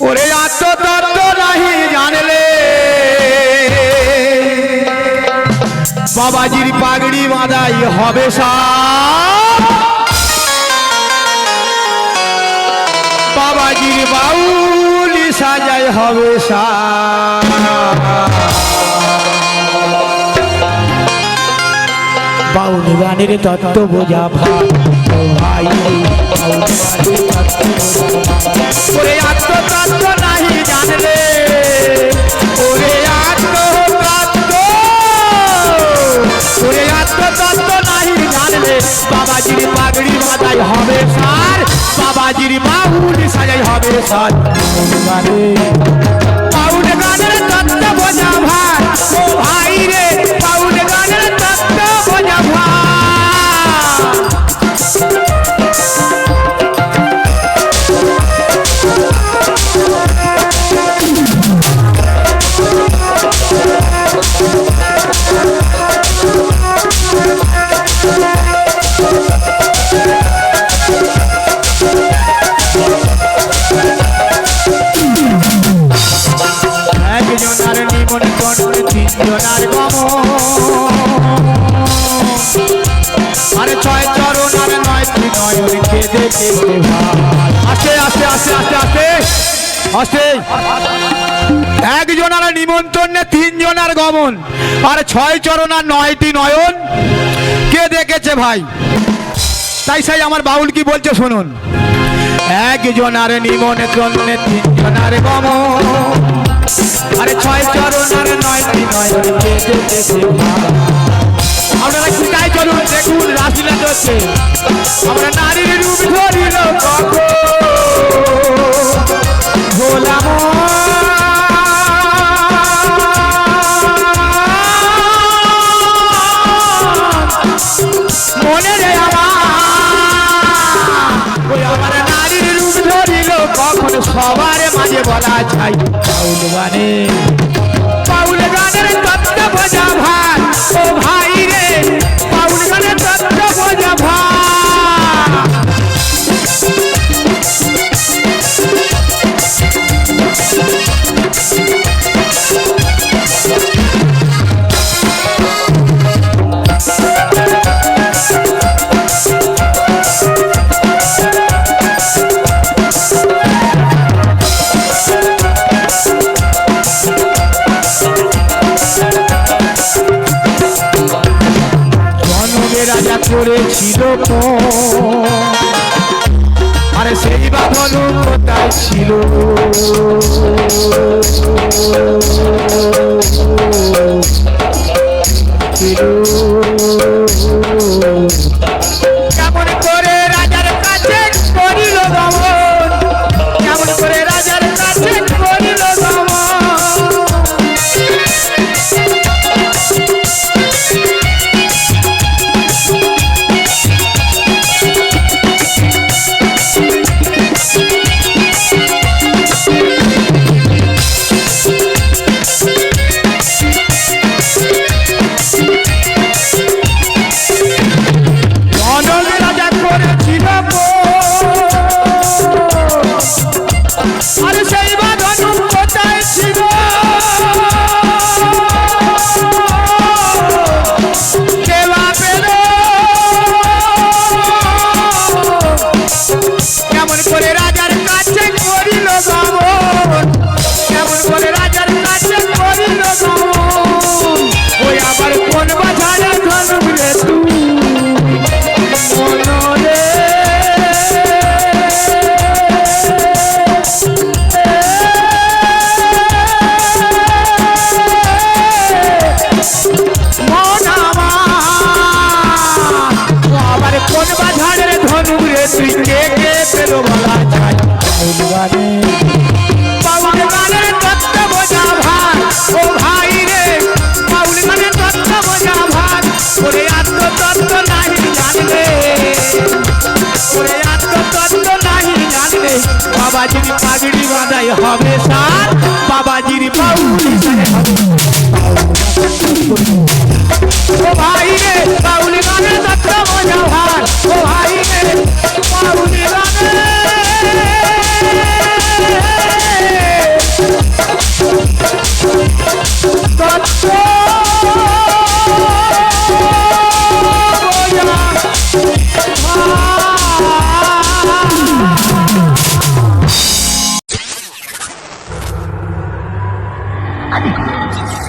ওরে আত্মতত্ত্ব নাহি জানলে। বাবাজির পাগড়ি বাঁধাই হবে বাবাজির বাউলি সাজাই হবে বাউল গানের তত্ত্ব বোঝা ভাই বাবাজির পাগড়ি মাথায় হবে সার বাবাজির বাউল সাজাই হবে সার বাউল গানে আরে ছয় চরণ, আর নয় তিন নয় কেঁদে কেঁদে আসে আসে আসে আসে আসে। আসে। একজনার নিমন্ত্রণে তিনজনার গমন। আর ছয় চরণ আর নয়টি নয়ন। কে দেখেছে ভাই? তাই সেই আমার বাউল কি বলছে শুনুন। একজনার নিমন্ত্রণে তিনজনার গমন। আরে ছয় চরণ আরে নয় তিন নয় আপনারা কোথায় চলুন দেখুন চলছে আমরা নারীর রূপ ধরিল ভোলাম সবার মাঝে বলা চাই বাউল গানে। বাউল গানের তত্ত্ব বোঝা ভাই ও ভাই রে। জনমে রাজা করেছিল? আরে সেই বাঁধন কোথায় ছিল ধনুক রে তুই কে কে পেল বলা যায় জানলে বাবাজির পাগড়ি বাঁধাই হবে সার। বাবাজির সাজাই হবে। 啊！